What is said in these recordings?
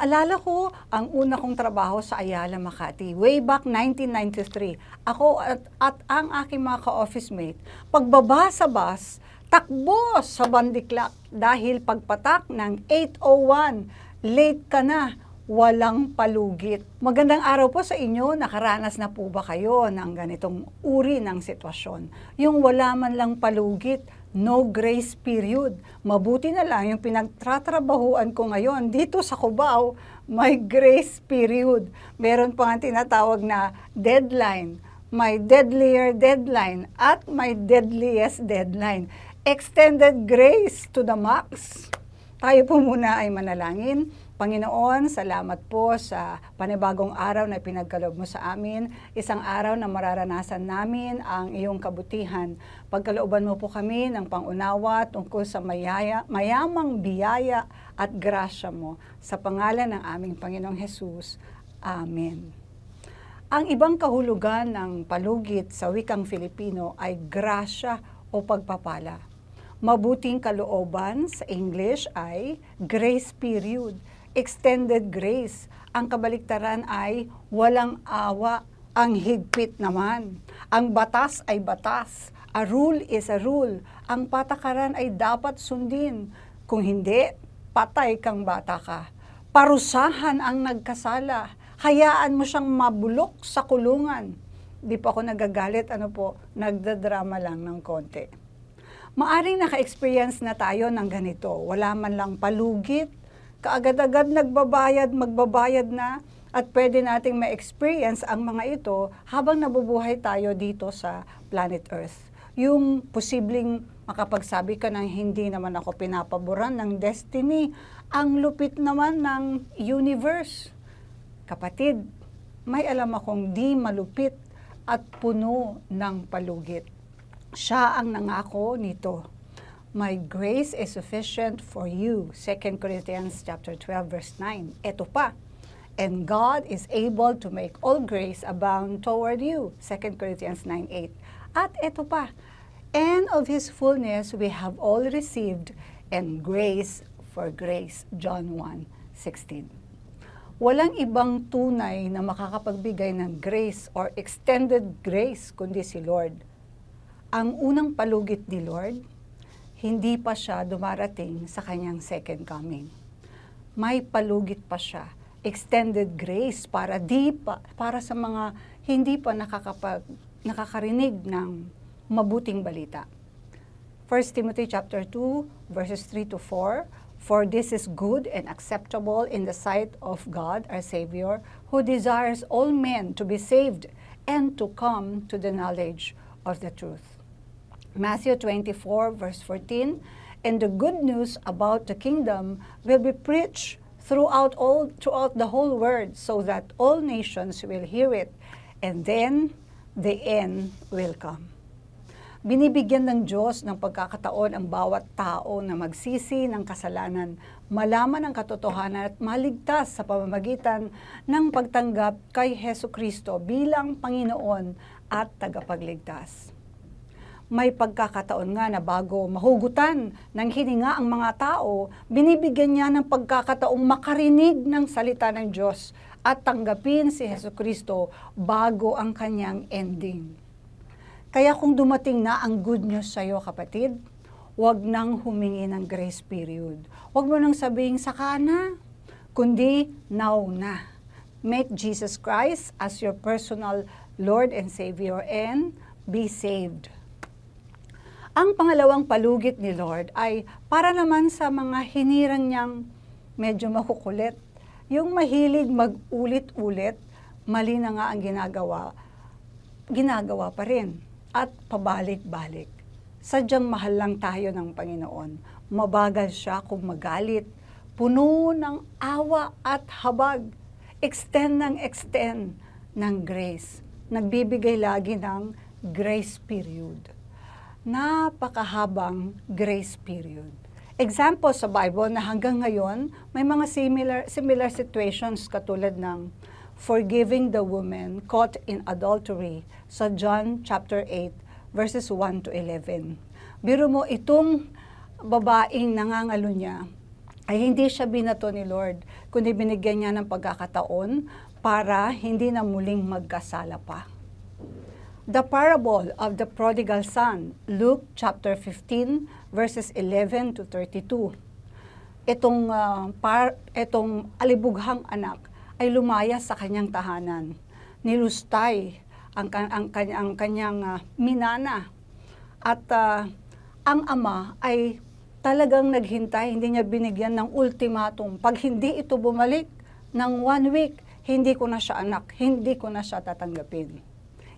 Naalala ko ang una kong trabaho sa Ayala, Makati, way back 1993. Ako at, at ang aking mga ka-office mate, pagbaba sa bus, takbo sa bandiklak dahil pagpatak ng 801, late ka na, walang palugit. Magandang araw po sa inyo, nakaranas na po ba kayo ng ganitong uri ng sitwasyon? Yung wala man lang palugit, no grace period. Mabuti na lang yung pinagtratrabahuan ko ngayon dito sa Cubao, may grace period. Meron pa nga tinatawag na deadline. May deadlier deadline at may deadliest deadline. Extended grace to the max. Tayo po muna ay manalangin. Panginoon, salamat po sa panibagong araw na pinagkaloob mo sa amin. Isang araw na mararanasan namin ang iyong kabutihan. Pagkalooban mo po kami ng pangunawa tungkol sa mayaya, mayamang biyaya at grasya mo. Sa pangalan ng aming Panginoong Hesus. Amen. Ang ibang kahulugan ng palugit sa wikang Filipino ay grasya o pagpapala. Mabuting kalooban sa English ay grace period, extended grace. Ang kabaliktaran ay walang awa, ang higpit naman. Ang batas ay batas. A rule is a rule. Ang patakaran ay dapat sundin. Kung hindi, patay kang bata ka. Parusahan ang nagkasala. Hayaan mo siyang mabulok sa kulungan. Di pa ako nagagalit, ano po, nagdadrama lang ng konti. Maaring naka-experience na tayo ng ganito. Wala man lang palugit, kaagad-agad nagbabayad, magbabayad na, at pwede nating ma-experience ang mga ito habang nabubuhay tayo dito sa planet Earth. Yung posibleng makapagsabi ka ng hindi naman ako pinapaboran ng destiny, ang lupit naman ng universe. Kapatid, may alam akong di malupit at puno ng palugit. Siya ang nangako nito. My grace is sufficient for you. 2 Corinthians chapter 12 verse 9. Ito pa. And God is able to make all grace abound toward you. 2 Corinthians 9:8. At ito pa. And of his fullness we have all received and grace for grace. John 1:16. Walang ibang tunay na makakapagbigay ng grace or extended grace kundi si Lord ang unang palugit ni Lord, hindi pa siya dumarating sa kanyang second coming. May palugit pa siya, extended grace para di pa, para sa mga hindi pa nakakapag, nakakarinig ng mabuting balita. 1 Timothy chapter 2 verses 3 to 4 For this is good and acceptable in the sight of God our Savior, who desires all men to be saved and to come to the knowledge of the truth. Matthew 24, verse 14, and the good news about the kingdom will be preached throughout all throughout the whole world so that all nations will hear it and then the end will come. Binibigyan ng Diyos ng pagkakataon ang bawat tao na magsisi ng kasalanan, malaman ang katotohanan at maligtas sa pamamagitan ng pagtanggap kay Heso Kristo bilang Panginoon at tagapagligtas may pagkakataon nga na bago mahugutan ng hininga ang mga tao, binibigyan niya ng pagkakataong makarinig ng salita ng Diyos at tanggapin si Heso Kristo bago ang kanyang ending. Kaya kung dumating na ang good news sa iyo, kapatid, huwag nang humingi ng grace period. Huwag mo nang sabihin saka na, kundi now na. Make Jesus Christ as your personal Lord and Savior and be saved. Ang pangalawang palugit ni Lord ay para naman sa mga hinirang niyang medyo makukulit. Yung mahilig mag-ulit-ulit, mali na nga ang ginagawa, ginagawa pa rin at pabalik-balik. Sadyang mahal lang tayo ng Panginoon. Mabagal siya kung magalit, puno ng awa at habag, extend ng extend ng grace. Nagbibigay lagi ng grace period napakahabang grace period. example sa Bible na hanggang ngayon may mga similar similar situations katulad ng forgiving the woman caught in adultery sa John chapter 8 verses 1 to 11. Biro mo itong babaeng nangangalo niya ay hindi siya binato ni Lord, kundi binigyan niya ng pagkakataon para hindi na muling magkasala pa. The parable of the prodigal son, Luke chapter 15 verses 11 to 32. Itong ah, par, itong alibughang anak ay lumaya sa kanyang tahanan. Nilustay ang, ang, kanya- ang kanyang ah, minana. At ah, ang ama ay talagang naghintay, hindi niya binigyan ng ultimatum. Pag hindi ito bumalik ng one week, hindi ko na siya anak, hindi ko na siya tatanggapin.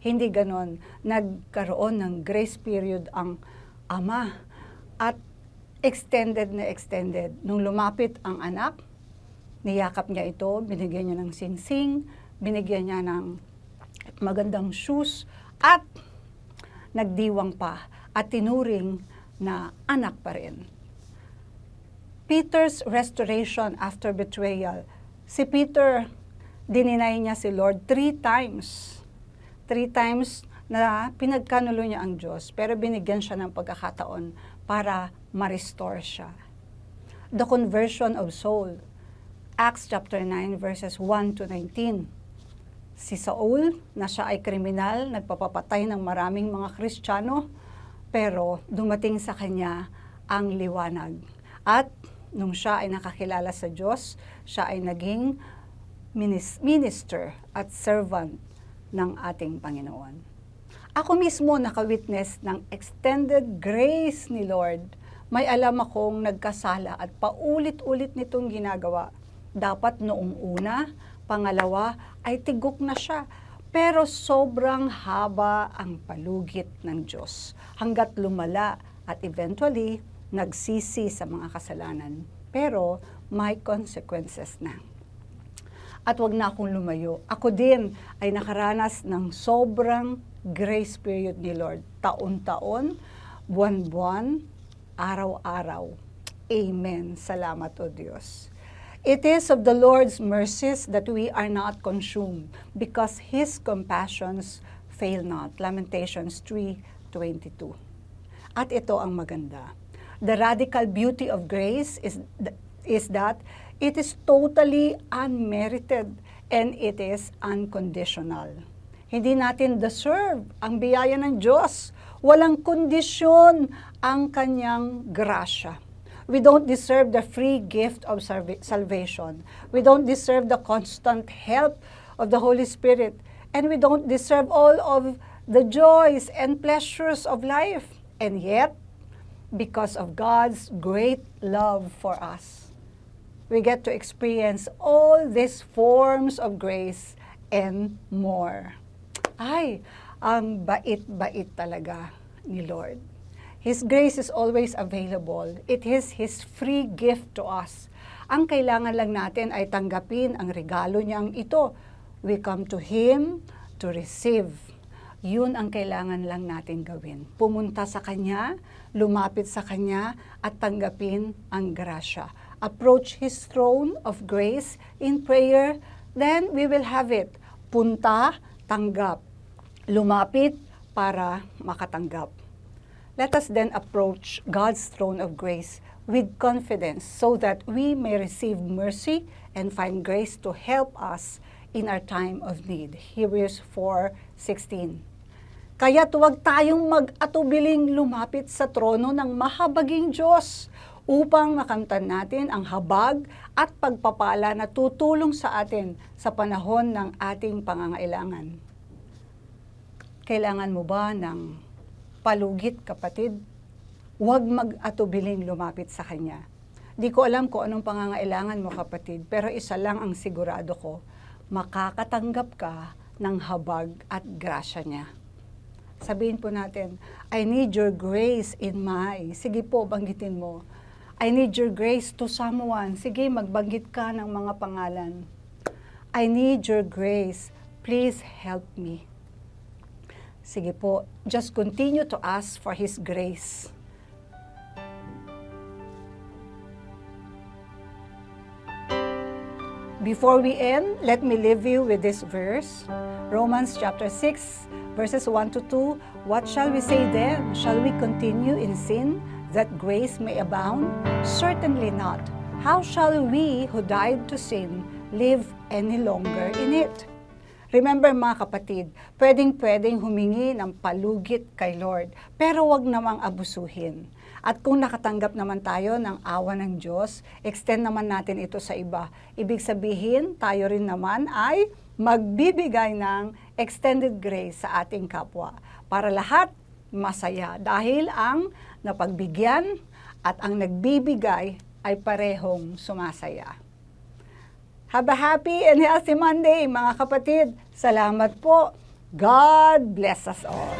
Hindi ganon. Nagkaroon ng grace period ang ama. At extended na extended. Nung lumapit ang anak, niyakap niya ito, binigyan niya ng singsing, binigyan niya ng magandang shoes, at nagdiwang pa at tinuring na anak pa rin. Peter's restoration after betrayal. Si Peter, dininay niya si Lord three times. Three times na pinagkanulo niya ang Diyos, pero binigyan siya ng pagkakataon para ma-restore siya. The conversion of Saul. Acts chapter 9 verses 1 to 19. Si Saul, na siya ay kriminal, nagpapapatay ng maraming mga Kristiyano, pero dumating sa kanya ang liwanag. At nung siya ay nakakilala sa Diyos, siya ay naging minis- minister at servant ng ating Panginoon. Ako mismo nakawitness ng extended grace ni Lord. May alam akong nagkasala at paulit-ulit nitong ginagawa. Dapat noong una, pangalawa, ay tigok na siya. Pero sobrang haba ang palugit ng Diyos hanggat lumala at eventually nagsisi sa mga kasalanan. Pero may consequences na at wag na akong lumayo. Ako din ay nakaranas ng sobrang grace period ni Lord. Taon-taon, buwan-buwan, araw-araw. Amen. Salamat o Diyos. It is of the Lord's mercies that we are not consumed because His compassions fail not. Lamentations 3.22 At ito ang maganda. The radical beauty of grace is, is that it is totally unmerited and it is unconditional. Hindi natin deserve ang biyaya ng Diyos. Walang kondisyon ang kanyang grasya. We don't deserve the free gift of salva- salvation. We don't deserve the constant help of the Holy Spirit. And we don't deserve all of the joys and pleasures of life. And yet, because of God's great love for us, we get to experience all these forms of grace and more. Ay, ang bait-bait talaga ni Lord. His grace is always available. It is His free gift to us. Ang kailangan lang natin ay tanggapin ang regalo niyang ito. We come to Him to receive. Yun ang kailangan lang natin gawin. Pumunta sa Kanya, lumapit sa Kanya, at tanggapin ang grasya. Approach His throne of grace in prayer, then we will have it. Punta, tanggap. Lumapit para makatanggap. Let us then approach God's throne of grace with confidence so that we may receive mercy and find grace to help us in our time of need. Hebrews 4.16 Kaya tuwag tayong mag-atubiling lumapit sa trono ng mahabaging Diyos upang makamtan natin ang habag at pagpapala na tutulong sa atin sa panahon ng ating pangangailangan. Kailangan mo ba ng palugit, kapatid? Huwag mag-atubiling lumapit sa Kanya. Di ko alam kung anong pangangailangan mo, kapatid, pero isa lang ang sigurado ko, makakatanggap ka ng habag at grasya niya. Sabihin po natin, I need your grace in my. Sige po, banggitin mo. I need your grace to someone. Sige, magbanggit ka ng mga pangalan. I need your grace. Please help me. Sige po, just continue to ask for His grace. Before we end, let me leave you with this verse. Romans chapter 6, verses 1 to 2. What shall we say then? Shall we continue in sin that grace may abound? Certainly not. How shall we who died to sin live any longer in it? Remember mga kapatid, pwedeng-pwedeng humingi ng palugit kay Lord, pero wag namang abusuhin. At kung nakatanggap naman tayo ng awa ng Diyos, extend naman natin ito sa iba. Ibig sabihin, tayo rin naman ay magbibigay ng extended grace sa ating kapwa para lahat masaya dahil ang napagbigyan at ang nagbibigay ay parehong sumasaya. Have a happy and healthy Monday, mga kapatid. Salamat po. God bless us all.